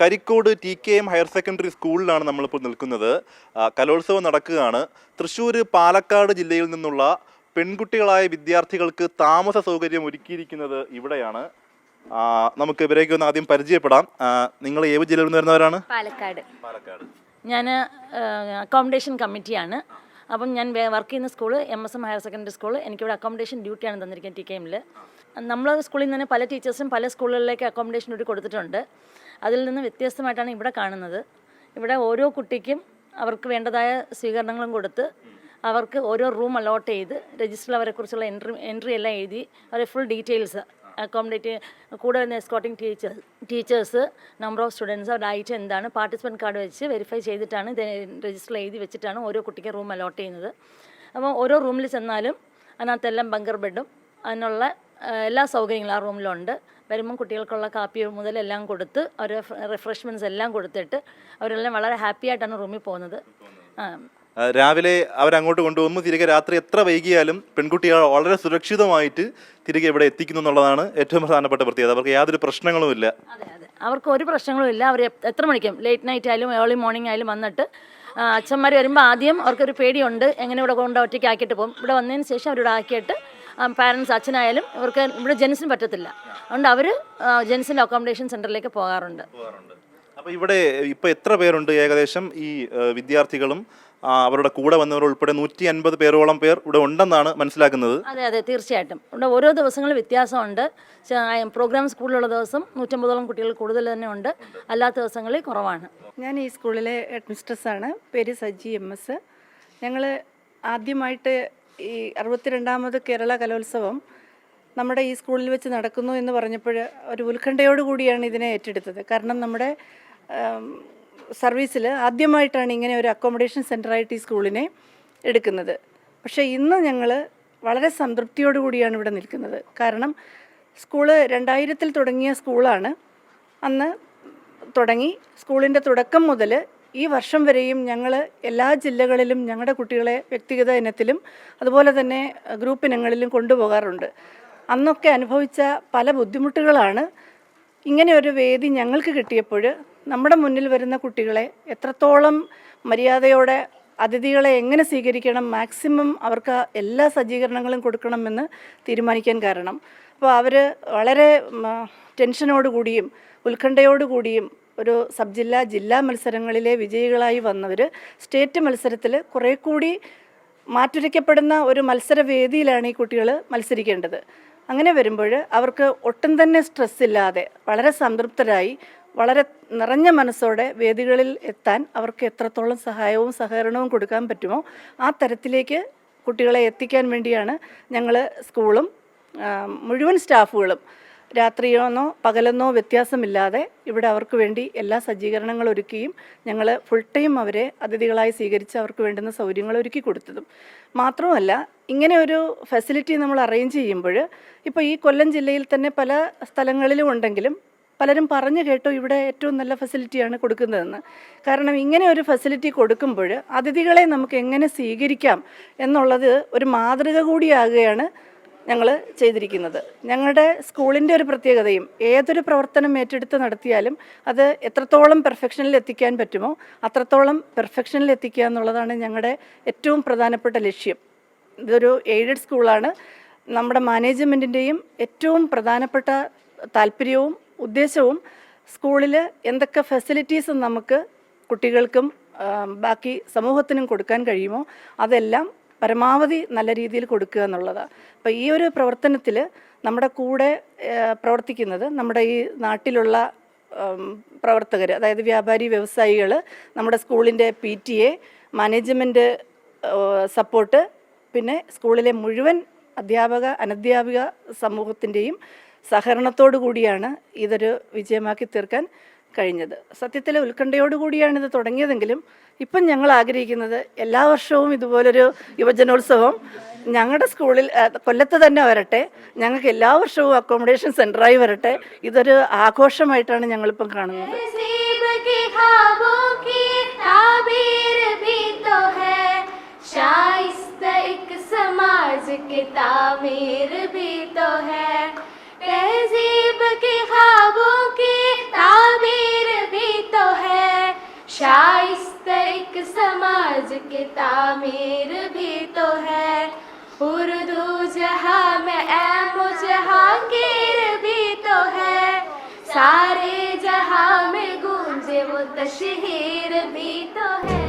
Karikode T K M higher secondary സ്കൂളിലാണ് നമ്മളിപ്പോൾ നിൽക്കുന്നത്. കലോത്സവം നടക്കുകയാണ്. തൃശ്ശൂർ പാലക്കാട് ജില്ലയിൽ നിന്നുള്ള പെൺകുട്ടികളായ വിദ്യാർത്ഥികൾക്ക് താമസ സൗകര്യം ഒരുക്കിയിരിക്കുന്നത് ഇവിടെയാണ്. നമുക്ക് ഇവരേക്ക് ഒന്ന് ആദ്യം പരിചയപ്പെടാം. നിങ്ങൾ ഏത് ജില്ലയിൽ നിന്ന് വരുന്നവരാണ്? പാലക്കാട്. പാലക്കാട്. ഞാൻ അക്കോമഡേഷൻ കമ്മിറ്റിയാണ് അപ്പം ഞാൻ വർക്ക് ചെയ്യുന്ന school M S M higher secondary school എനിക്കിവിടെ അക്കോമഡേഷൻ ഡ്യൂട്ടിയാണ് തന്നിരിക്കുന്നത് ടി കെ എമ്മിൽ നമ്മൾ സ്കൂളിൽ നിന്ന് പല ടീച്ചേഴ്സും പല സ്കൂളുകളിലേക്ക് അക്കോമഡേഷൻ ഡ്യൂട്ടി കൊടുത്തിട്ടുണ്ട്. അതിൽ നിന്ന് വ്യത്യസ്തമായിട്ടാണ് ഇവിടെ കാണുന്നത്. ഇവിടെ ഓരോ കുട്ടിക്കും അവർക്ക് വേണ്ടതായ സ്വീകരണങ്ങളും കൊടുത്ത് അവർക്ക് ഓരോ റൂം അലോട്ട് ചെയ്ത് രജിസ്റ്ററിൽ അവരെക്കുറിച്ചുള്ള എൻട്രി എൻട്രി എല്ലാം എഴുതി അവരെ ഫുൾ ഡീറ്റെയിൽസ് അക്കോമഡേറ്റ് കൂടെ വരുന്ന escorting teachers teachers number of students അവരുടെ ഐറ്റം എന്താണ് പാർട്ടിസിപ്പന്റ് കാർഡ് വെച്ച് വെരിഫൈ ചെയ്തിട്ടാണ് ഇത് രജിസ്റ്റർ എഴുതി വെച്ചിട്ടാണ് ഓരോ കുട്ടിക്ക് റൂം അലോട്ട് ചെയ്യുന്നത്. അപ്പോൾ ഓരോ റൂമിൽ ചെന്നാലും അതിനകത്തെല്ലാം ബങ്കർ ബെഡും അതിനുള്ള എല്ലാ സൗകര്യങ്ങളും ആ റൂമിലുണ്ട് വരുമ്പം കുട്ടികൾക്കുള്ള കാപ്പി മുതൽ എല്ലാം കൊടുത്ത് അവർ റിഫ്രഷ്മെന്റ്സ് എല്ലാം കൊടുത്തിട്ട് അവരെല്ലാം വളരെ ഹാപ്പി ആയിട്ടാണ് റൂമിൽ പോകുന്നത്. ആ, രാവിലെ അവരങ്ങോട്ട് കൊണ്ടുപോകുമ്പോൾ തിരികെ രാത്രി എത്ര വൈകിയാലും പെൺകുട്ടികൾ വളരെ സുരക്ഷിതമായിട്ട് തിരികെ ഇവിടെ എത്തിക്കുന്നു എന്നുള്ളതാണ് ഏറ്റവും പ്രധാനപ്പെട്ട പ്രത്യേകത. അവർക്ക് യാതൊരു പ്രശ്നങ്ങളുമില്ല അതെ അതെ. അവർക്ക് ഒരു പ്രശ്നങ്ങളും ഇല്ല. അവർ എത്ര മണിക്കും? ലേറ്റ് നൈറ്റ് ആയാലും ഏർലി മോർണിംഗ് ആയാലും വന്നിട്ട് അച്ഛന്മാർ വരുമ്പോൾ ആദ്യം അവർക്കൊരു പേടിയുണ്ട്. എങ്ങനെ ഇവിടെ കൊണ്ട് ഒറ്റയ്ക്ക് ആക്കിയിട്ട് പോകും. ഇവിടെ വന്നതിന് ശേഷം അവരിവിടെ ആക്കിയിട്ട് പാരൻസ് അച്ഛനായാലും ഇവർക്ക് ഇവിടെ ജെൻസിന് പറ്റത്തില്ല. അതുകൊണ്ട് അവർ ജെൻസിന്റെ അക്കോമഡേഷൻ സെന്ററിലേക്ക് പോകാറുണ്ട്. അപ്പോൾ ഇവിടെ ഇപ്പോൾ എത്ര പേരുണ്ട് ഏകദേശം ഈ വിദ്യാർത്ഥികളും? അവരുടെ കൂടെ വന്നവർ ഉൾപ്പെടെ നൂറ്റി അൻപത് പേരോളം പേർ ഇവിടെ ഉണ്ടെന്നാണ് മനസ്സിലാക്കുന്നത്. അതെ അതെ തീർച്ചയായിട്ടും. ഇവിടെ ഓരോ ദിവസങ്ങളും വ്യത്യാസമുണ്ട്. പ്രോഗ്രാം സ്കൂളിലുള്ള ദിവസം നൂറ്റമ്പതോളം കുട്ടികൾ കൂടുതൽ തന്നെ ഉണ്ട്. അല്ലാത്ത ദിവസങ്ങളിൽ കുറവാണ്. ഞാൻ ഈ സ്കൂളിലെ ഹെഡ് മിസ്ട്രസ്സാണ് പേര് സജി എം എസ്. ഞങ്ങൾ ആദ്യമായിട്ട് ഈ അറുപത്തിരണ്ടാമത് കേരള കലോത്സവം നമ്മുടെ ഈ സ്കൂളിൽ വെച്ച് നടക്കുന്നു എന്ന് പറഞ്ഞപ്പോൾ ഒരു ഉത്കണ്ഠയോട് കൂടിയാണ് ഇതിനെ ഏറ്റെടുത്തത്. കാരണം നമ്മുടെ സർവീസിൽ ആദ്യമായിട്ടാണ് ഇങ്ങനെ ഒരു അക്കോമഡേഷൻ സെന്ററായിട്ട് ഈ സ്കൂളിനെ എടുക്കുന്നത്. പക്ഷേ ഇന്ന് ഞങ്ങൾ വളരെ സംതൃപ്തിയോടു കൂടിയാണ് ഇവിടെ നിൽക്കുന്നത്. കാരണം സ്കൂൾ രണ്ടായിരത്തിൽ തുടങ്ങിയ സ്കൂളാണ്. അന്ന് തുടങ്ങി സ്കൂളിന്റെ തുടക്കം മുതൽ ഈ വർഷം വരെയും ഞങ്ങൾ എല്ലാ ജില്ലകളിലും ഞങ്ങളുടെ കുട്ടികളെ വ്യക്തിഗത ഇനത്തിലും അതുപോലെ തന്നെ ഗ്രൂപ്പ് ഇനങ്ങളിലും കൊണ്ടുപോകാറുണ്ട്. അന്നൊക്കെ അനുഭവിച്ച പല ബുദ്ധിമുട്ടുകളാണ്. ഇങ്ങനെ ഒരു വേദി ഞങ്ങൾക്ക് കിട്ടിയപ്പോൾ നമ്മുടെ മുന്നിൽ വരുന്ന കുട്ടികളെ എത്രത്തോളം മര്യാദയോടെ അതിഥികളെ എങ്ങനെ സ്വീകരിക്കണം മാക്സിമം അവർക്ക് എല്ലാ സജ്ജീകരണങ്ങളും കൊടുക്കണമെന്ന് തീരുമാനിക്കാൻ കാരണം. അപ്പോൾ അവർ വളരെ ടെൻഷനോടുകൂടിയും ഉത്കണ്ഠയോടുകൂടിയും ഒരു സബ് ജില്ലാ ജില്ലാ മത്സരങ്ങളിലെ വിജയികളായി വന്നവർ സ്റ്റേറ്റ് മത്സരത്തിൽ കുറേ കൂടി മാറ്റുരയ്ക്കപ്പെടുന്ന ഒരു മത്സരവേദിയിലാണ് ഈ കുട്ടികൾ മത്സരിക്കേണ്ടത്. അങ്ങനെ വരുമ്പോൾ അവർക്ക് ഒട്ടും തന്നെ സ്ട്രെസ് ഇല്ലാതെ വളരെ സംതൃപ്തരായി വളരെ നിറഞ്ഞ മനസ്സോടെ വേദികളിൽ എത്താൻ അവർക്ക് എത്രത്തോളം സഹായവും സഹകരണവും കൊടുക്കാൻ പറ്റുമോ ആ തരത്തിലേക്ക് കുട്ടികളെ എത്തിക്കാൻ വേണ്ടിയാണ് ഞങ്ങൾ സ്കൂളും മുഴുവൻ സ്റ്റാഫുകളും രാത്രിയോന്നോ പകലെന്നോ വ്യത്യാസമില്ലാതെ ഇവിടെ അവർക്ക് വേണ്ടി എല്ലാ സജ്ജീകരണങ്ങളും ഒരുക്കിയും ഞങ്ങൾ ഫുൾ ടൈം അവരെ അതിഥികളായി സ്വീകരിച്ച് അവർക്ക് വേണ്ടുന്ന സൗകര്യങ്ങൾ ഒരുക്കി കൊടുത്തതും. മാത്രമല്ല ഇങ്ങനെ ഒരു ഫെസിലിറ്റി നമ്മൾ അറേഞ്ച് ചെയ്യുമ്പോൾ ഇപ്പോൾ ഈ കൊല്ലം ജില്ലയിൽ തന്നെ പല സ്ഥലങ്ങളിലും ഉണ്ടെങ്കിലും പലരും പറഞ്ഞു കേട്ടോ ഇവിടെ ഏറ്റവും നല്ല ഫെസിലിറ്റിയാണ് കൊടുക്കുന്നതെന്ന്. കാരണം ഇങ്ങനെ ഒരു ഫെസിലിറ്റി കൊടുക്കുമ്പോൾ അതിഥികളെ നമുക്ക് എങ്ങനെ സ്വീകരിക്കാം എന്നുള്ളത് ഒരു മാതൃക കൂടിയാകുകയാണ് ഞങ്ങൾ ചെയ്തിരിക്കുന്നത്. ഞങ്ങളുടെ സ്കൂളിന്റെ ഒരു പ്രത്യേകതയും ഏതൊരു പ്രവർത്തനം ഏറ്റെടുത്ത് നടത്തിയാലും അത് എത്രത്തോളം പെർഫെക്ഷനിൽ എത്തിക്കാൻ പറ്റുമോ അത്രത്തോളം പെർഫെക്ഷനിൽ എത്തിക്കുക എന്നുള്ളതാണ് ഞങ്ങളുടെ ഏറ്റവും പ്രധാനപ്പെട്ട ലക്ഷ്യം. ഇതൊരു എയ്ഡഡ് സ്കൂളാണ് നമ്മുടെ മാനേജ്മെന്റിന്റെയും ഏറ്റവും പ്രധാനപ്പെട്ട താല്പര്യവും ഉദ്ദേശവും സ്കൂളിൽ എന്തൊക്കെ ഫെസിലിറ്റീസ് നമുക്ക് കുട്ടികൾക്കും ബാക്കി സമൂഹത്തിനും കൊടുക്കാൻ കഴിയുമോ അതെല്ലാം പരമാവധി നല്ല രീതിയിൽ കൊടുക്കുക എന്നുള്ളത്. അപ്പോൾ ഈ ഒരു പ്രവർത്തനത്തിൽ നമ്മുടെ കൂടെ പ്രവർത്തിക്കുന്നത് നമ്മുടെ ഈ നാട്ടിലുള്ള പ്രവർത്തകർ അതായത് വ്യാപാരി വ്യവസായികൾ നമ്മുടെ സ്കൂളിന്റെ P T A management support പിന്നെ സ്കൂളിലെ മുഴുവൻ അധ്യാപക അനധ്യാപിക സമൂഹത്തിന്റെയും സഹകരണത്തോടു കൂടിയാണ് ഇതൊരു വിജയമാക്കി തീർക്കാൻ കഴിഞ്ഞത് സത്യത്തിൽ ഉത്കണ്ഠയോടുകൂടിയാണ് ഇത് തുടങ്ങിയതെങ്കിലും ഇപ്പം ഞങ്ങൾ ആഗ്രഹിക്കുന്നത് എല്ലാ വർഷവും ഇതുപോലൊരു യുവജനോത്സവം ഞങ്ങളുടെ സ്കൂളിൽ ആ, കൊല്ലത്ത് തന്നെ വരട്ടെ ഞങ്ങൾക്ക് എല്ലാ വർഷവും അക്കോമഡേഷൻ സെൻ്ററായി വരട്ടെ ഇതൊരു ആഘോഷമായിട്ടാണ് ഞങ്ങളിപ്പം കാണുന്നത് नसीब के ख्वाबों की ताबीर भी तो है शाइस्त एक समाज की तामीर भी तो है तहजीब समाज के तामीर भी तो है। उर्दू जहाँ में ऐम जहांगीर भी तो है। सारे जहाँ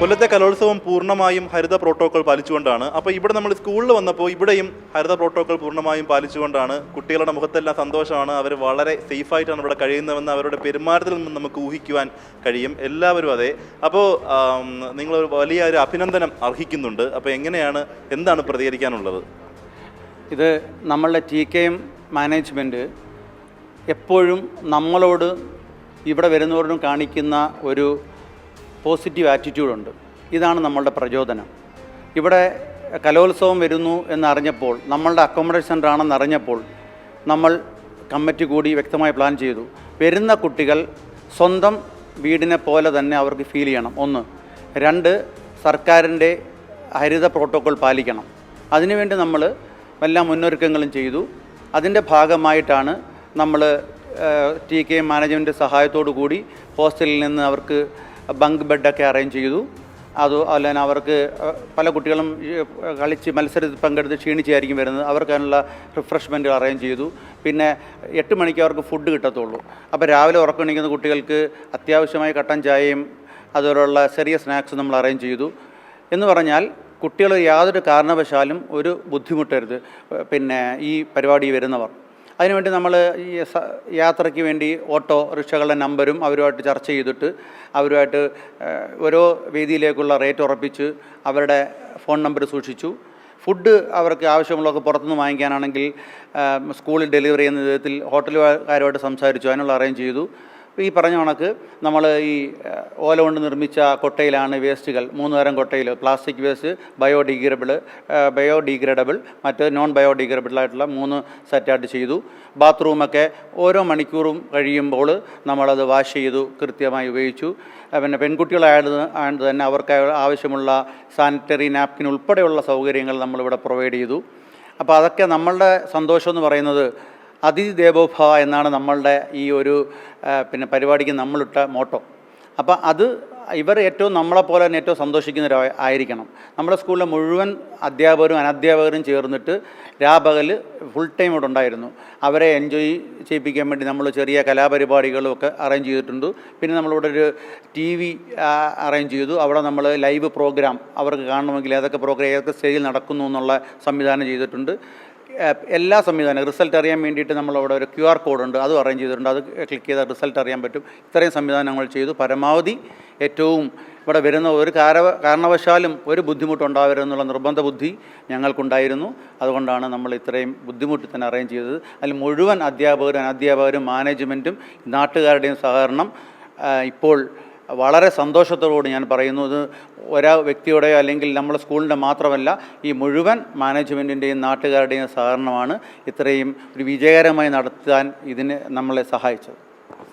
കൊല്ലത്തെ കലോത്സവം പൂർണമായും ഹരിത പ്രോട്ടോകോൾ പാലിച്ചുകൊണ്ടാണ്. അപ്പോൾ ഇവിടെ നമ്മൾ സ്കൂളിൽ വന്നപ്പോൾ ഇവിടെയും ഹരിത പ്രോട്ടോകോൾ പൂർണമായും പാലിച്ചുകൊണ്ടാണ്. കുട്ടികളുടെ മുഖത്തെല്ലാം സന്തോഷമാണ്. അവർ വളരെ സേഫായിട്ടാണ് ഇവിടെ കഴിയുന്നതെന്ന് അവരുടെ പെരുമാറ്റത്തിൽ നിന്നും നമുക്ക് ഊഹിക്കുവാൻ കഴിയും. എല്ലാവരും അതെ. അപ്പോൾ നിങ്ങൾ ഒരു വലിയ ഒരു അഭിനന്ദനം അർഹിക്കുന്നുണ്ട്. അപ്പോൾ എങ്ങനെയാണ് എന്താണ് പ്രതികരിക്കാനുള്ളത്? ഇത് നമ്മളുടെ ടി കെ എം മാനേജ്മെന്റ് എപ്പോഴും നമ്മളോട് ഇവിടെ വരുന്നവരോടും കാണിക്കുന്ന ഒരു പോസിറ്റീവ് ആറ്റിറ്റ്യൂഡുണ്ട് ഇതാണ് നമ്മളുടെ പ്രചോദനം. ഇവിടെ കലോത്സവം വരുന്നു എന്നറിഞ്ഞപ്പോൾ നമ്മളുടെ അക്കോമഡേഷൻ സെന്റർ ആണെന്ന് അറിഞ്ഞപ്പോൾ നമ്മൾ കമ്മിറ്റി കൂടി വ്യക്തമായി പ്ലാൻ ചെയ്തു. വരുന്ന കുട്ടികൾ സ്വന്തം വീടിനെ പോലെ തന്നെ അവർക്ക് ഫീൽ ചെയ്യണം. ഒന്ന് രണ്ട് സർക്കാരിന്റെ ഹരിത പ്രോട്ടോക്കോൾ പാലിക്കണം. അതിനുവേണ്ടി നമ്മൾ എല്ലാ മുന്നൊരുക്കങ്ങളും ചെയ്തു. അതിന്റെ ഭാഗമായിട്ടാണ് നമ്മൾ ടി കെ മാനേജ്മെന്റ് സഹായത്തോടു കൂടി ഹോസ്റ്റലിൽ നിന്ന് അവർക്ക് ബങ്ക് ബെഡൊക്കെ അറേഞ്ച് ചെയ്തു. അത് അല്ലെങ്കിൽ അവർക്ക് പല കുട്ടികളും കളിച്ച് മത്സരത്തിൽ പങ്കെടുത്ത് ക്ഷീണിച്ചായിരിക്കും വരുന്നത്. അവർക്കതിനുള്ള റിഫ്രഷ്മെന്റുകൾ അറേഞ്ച് ചെയ്തു. പിന്നെ എട്ട് മണിക്ക് അവർക്ക് ഫുഡ് കിട്ടത്തുള്ളൂ. അപ്പോൾ രാവിലെ ഉറക്കണിക്കുന്ന കുട്ടികൾക്ക് അത്യാവശ്യമായി കട്ടൻ ചായയും അതുപോലുള്ള ചെറിയ സ്നാക്സ് നമ്മൾ അറേഞ്ച് ചെയ്തു. എന്ന് പറഞ്ഞാൽ കുട്ടികൾ യാതൊരു കാരണവശാലും ഒരു ബുദ്ധിമുട്ടരുത്. പിന്നെ ഈ പരിപാടി വരുന്നവർ. അതിനുവേണ്ടി നമ്മൾ ഈ യാത്രയ്ക്ക് വേണ്ടി ഓട്ടോ റിക്ഷകളുടെ നമ്പരും അവരുമായിട്ട് ചർച്ച ചെയ്തിട്ട് അവരുമായിട്ട് ഓരോ വേദിയിലേക്കുള്ള റേറ്റ് ഉറപ്പിച്ച് അവരുടെ ഫോൺ നമ്പർ സൂക്ഷിച്ചു. ഫുഡ് അവർക്ക് ആവശ്യമുള്ളതൊക്കെ പുറത്തുനിന്ന് വാങ്ങിക്കാനാണെങ്കിൽ സ്കൂളിൽ ഡെലിവറി ചെയ്യുന്ന വിധത്തിൽ ഹോട്ടലുകാരുമായിട്ട് സംസാരിച്ചു. അതിനുള്ള അറേഞ്ച് ചെയ്തു. ഈ പറഞ്ഞ കണക്ക് നമ്മൾ ഈ ഓല കൊണ്ട് നിർമ്മിച്ച കൊട്ടയിലാണ് വേസ്റ്റുകൾ. മൂന്ന് തരം കൊട്ടയിൽ പ്ലാസ്റ്റിക് വേസ്റ്റ് ബയോഡിഗ്രേഡബിൾ ബയോഡിഗ്രേഡബിൾ മറ്റ് നോൺ ബയോഡിഗ്രേഡബിൾ ആയിട്ടുള്ള മൂന്ന് സെറ്റായിട്ട് ചെയ്തു. ബാത്റൂമൊക്കെ ഓരോ മണിക്കൂറും കഴിയുമ്പോൾ നമ്മളത് വാഷ് ചെയ്തു കൃത്യമായി ഉപയോഗിച്ചു. പിന്നെ പെൺകുട്ടികളായത് ആയത് തന്നെ അവർക്ക് ആവശ്യമുള്ള സാനിറ്ററി നാപ്കിൻ ഉൾപ്പെടെയുള്ള സൗകര്യങ്ങൾ നമ്മളിവിടെ പ്രൊവൈഡ് ചെയ്തു. അപ്പോൾ അതൊക്കെ നമ്മളുടെ സന്തോഷം എന്ന് പറയുന്നത് അതിഥി ദേവോഭവ എന്നാണ് നമ്മളുടെ ഈ ഒരു പിന്നെ പരിപാടിക്ക് നമ്മളിട്ട മോട്ടോ. അപ്പോൾ അത് ഇവർ ഏറ്റവും നമ്മളെപ്പോലെ തന്നെ ഏറ്റവും സന്തോഷിക്കുന്നവർ ആയിരിക്കണം. നമ്മുടെ സ്കൂളിലെ മുഴുവൻ അധ്യാപകരും അനധ്യാപകരും ചേർന്നിട്ട് രാപകൽ ഫുൾ ടൈം ഇവിടെ ഉണ്ടായിരുന്നു. അവരെ എൻജോയ് ചെയ്യിപ്പിക്കാൻ വേണ്ടി നമ്മൾ ചെറിയ കലാപരിപാടികളും ഒക്കെ അറേഞ്ച് ചെയ്തിട്ടുണ്ട്. പിന്നെ നമ്മളിവിടെ ഒരു ടി വി അറേഞ്ച് ചെയ്തു. അവിടെ നമ്മൾ ലൈവ് പ്രോഗ്രാം അവർക്ക് കാണണമെങ്കിൽ ഏതൊക്കെ പ്രോഗ്രാം ഏതൊക്കെ സ്റ്റേജിൽ നടക്കുന്നു എന്നുള്ള സംവിധാനം ചെയ്തിട്ടുണ്ട്. എല്ലാ സംവിധാനം റിസൾട്ട് അറിയാൻ വേണ്ടിയിട്ട് നമ്മളവിടെ ഒരു ക്യു ആർ കോഡുണ്ട് അതും അറേഞ്ച് ചെയ്തിട്ടുണ്ട്. അത് ക്ലിക്ക് ചെയ്താൽ റിസൾട്ട് അറിയാൻ പറ്റും. ഇത്രയും സംവിധാനങ്ങൾ ചെയ്തു. പരമാവധി ഏറ്റവും ഇവിടെ വരുന്ന ഒരു കാര കാരണവശാലും ഒരു ബുദ്ധിമുട്ടുണ്ടാവരുതെന്നുള്ള നിർബന്ധ ബുദ്ധി ഞങ്ങൾക്കുണ്ടായിരുന്നു. അതുകൊണ്ടാണ് നമ്മൾ ഇത്രയും ബുദ്ധിമുട്ടി തന്നെ അറേഞ്ച് ചെയ്തത്. അതിൽ മുഴുവൻ അധ്യാപകരും അധ്യാപകരും മാനേജ്മെന്റും നാട്ടുകാരുടെയും സഹകരണം ഇപ്പോൾ വളരെ സന്തോഷത്തോടുകൂടി ഞാൻ പറയുന്നു ഇത് ഒരാ വ്യക്തിയുടെയോ അല്ലെങ്കിൽ നമ്മുടെ സ്കൂളിന്റെ മാത്രമല്ല ഈ മുഴുവൻ മാനേജ്മെന്റിന്റെയും നാട്ടുകാരുടെയും സഹകരണമാണ് ഇത്രയും ഒരു വിജയകരമായി നടത്താൻ ഇതിന് നമ്മളെ സഹായിച്ചത്.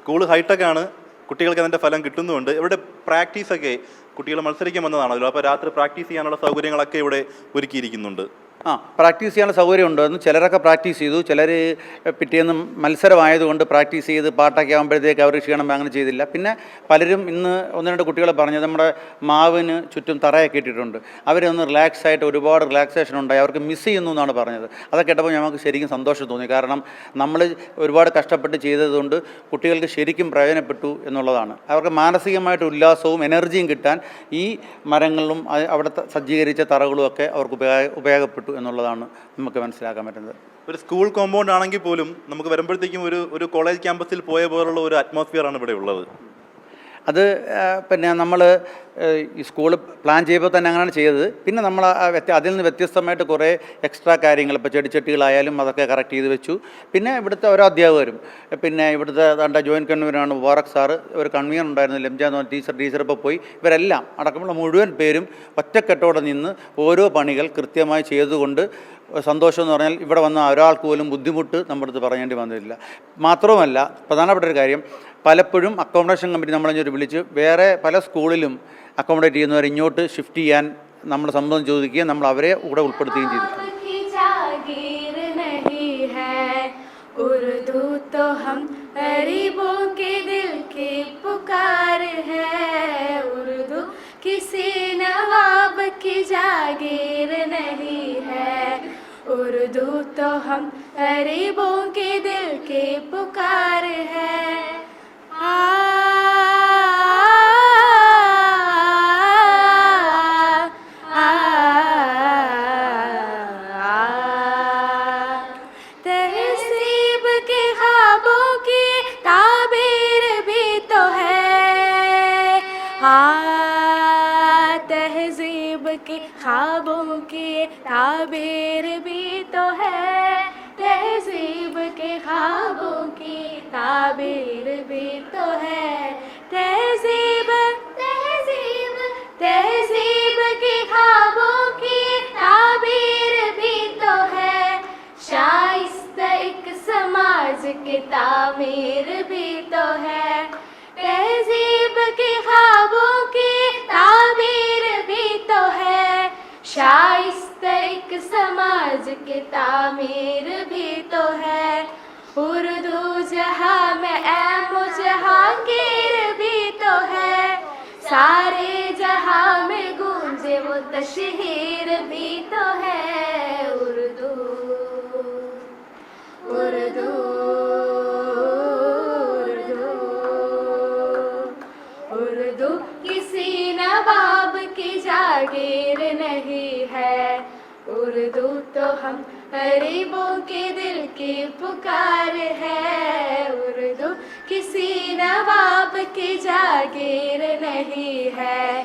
സ്കൂൾ ഹൈടെക് ആണ് കുട്ടികൾക്ക് അതിന്റെ ഫലം കിട്ടുന്നുണ്ട്. ഇവിടെ പ്രാക്ടീസൊക്കെ കുട്ടികൾ മത്സരിക്കാൻ വന്നതാണല്ലോ. അപ്പോൾ രാത്രി പ്രാക്ടീസ് ചെയ്യാനുള്ള സൗകര്യങ്ങളൊക്കെ ഇവിടെ ഒരുക്കിയിരിക്കുന്നുണ്ട്. ആ പ്രാക്ടീസ് ചെയ്യാനുള്ള സൗകര്യം എന്ന് ചിലരൊക്കെ പ്രാക്ടീസ് ചെയ്തു. ചിലർ പിറ്റേന്ന് മത്സരമായതുകൊണ്ട് പ്രാക്ടീസ് ചെയ്ത് പാട്ടൊക്കെ ആകുമ്പോഴത്തേക്ക് അവർ ക്ഷീണം അങ്ങനെ ചെയ്തില്ല. പിന്നെ പലരും ഇന്ന് ഒന്ന് രണ്ട് കുട്ടികൾ പറഞ്ഞത് നമ്മുടെ മാവിന് ചുറ്റും തറയൊക്കെ ഇട്ടിട്ടുണ്ട്. അവരൊന്ന് റിലാക്സ് ആയിട്ട് ഒരുപാട് റിലാക്സേഷൻ ഉണ്ടായി. അവർക്ക് മിസ് ചെയ്യുന്നു എന്നാണ് പറഞ്ഞത്. അതൊക്കെ കേട്ടപ്പോൾ ഞങ്ങൾക്ക് ശരിക്കും സന്തോഷം തോന്നി. കാരണം നമ്മൾ ഒരുപാട് കഷ്ടപ്പെട്ട് ചെയ്തതുകൊണ്ട് കുട്ടികൾക്ക് ശരിക്കും പ്രയോജനപ്പെട്ടു എന്നുള്ളതാണ്. അവർക്ക് മാനസികമായിട്ട് ഉല്ലാസവും എനർജിയും കിട്ടാൻ ഈ മരങ്ങളിലും അവിടുത്തെ അവിടെ സജ്ജീകരിച്ച തറകളും ഒക്കെ അവർക്ക് ഉപയോഗ ഉപയോഗപ്പെട്ടു. എന്നുള്ളതാണ് നമുക്ക് മനസ്സിലാക്കാൻ പറ്റുന്നത്. ഒരു സ്കൂൾ കോമ്പൗണ്ട് ആണെങ്കിൽ പോലും നമുക്ക് വരുമ്പോഴത്തേക്കും ഒരു ഒരു കോളേജ് ക്യാമ്പസിൽ പോയ പോലുള്ള ഒരു അറ്റ്മോസ്ഫിയർ ആണ് ഇവിടെ ഉള്ളത്. അത് പിന്നെ നമ്മൾ ഈ സ്കൂൾ പ്ലാൻ ചെയ്യുമ്പോൾ തന്നെ അങ്ങനെയാണ് ചെയ്തത്. പിന്നെ നമ്മൾ അതിൽ നിന്ന് വ്യത്യസ്തമായിട്ട് കുറേ എക്സ്ട്രാ കാര്യങ്ങൾ ഇപ്പോൾ ചെടിച്ചട്ടികളായാലും അതൊക്കെ കറക്റ്റ് ചെയ്ത് വെച്ചു. പിന്നെ ഇവിടുത്തെ ഓരോ അധ്യാപകരും പിന്നെ ഇവിടുത്തെ തണ്ട ജോയിന്റ് കൺവീനറാണ് മുബാറക് സാറ് ഒരു കൺവീനർ ഉണ്ടായിരുന്നു ലംജ എന്ന് പറഞ്ഞ ടീച്ചർ ടീച്ചർ ഇപ്പോൾ പോയി. ഇവരെല്ലാം അടക്കമുള്ള മുഴുവൻ പേരും ഒറ്റക്കെട്ടോടെ നിന്ന് ഓരോ പണികൾ കൃത്യമായി ചെയ്തുകൊണ്ട് സന്തോഷം എന്ന് പറഞ്ഞാൽ ഇവിടെ വന്ന ഒരാൾക്ക് പോലും ബുദ്ധിമുട്ട് നമ്മുടെ അടുത്ത് പറയേണ്ടി വന്നിട്ടില്ല മാത്രവുമല്ല പ്രധാനപ്പെട്ട ഒരു കാര്യം പലപ്പോഴും അക്കോമഡേഷൻ കമ്പനി നമ്മളെ വിളിച്ച് വേറെ പല സ്കൂളിലും അക്കോമഡേറ്റ് ചെയ്യുന്നവർ ഇങ്ങോട്ട് ഷിഫ്റ്റ് ചെയ്യാൻ നമ്മൾ സമ്മതം ചോദിക്കുകയും നമ്മൾ അവരെ കൂടെ ഉൾപ്പെടുത്തുകയും ചെയ്തിട്ടുണ്ട് की जागीर नहीं है उर्दू तो हम गरीबों के दिल की पुकार है किसी नवाब की जागीर नहीं है उर्दू तो हम गरीबों के दिल के पुकार है। आ, ख्वाबों की ताबीर भी तो है, तहजीब के ख्वाबों की ताबीर भी तो है, तहजीब समाज की तामीर भी तो है। उर्दू जहाँ में ऐम जहांगीर भी तो है। सारे जहाँ में गूंजे वो तशहीर भी तो है। उर्दू उर्दू उर्दू उर्दू। किसी नवाब की जागीर नहीं। तो हम गरीबों के दिल की पुकार है। उर्दू किसी नवाब की जागीर नहीं है।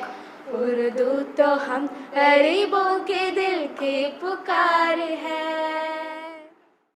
उर्दू तो हम गरीबों के दिल की पुकार है।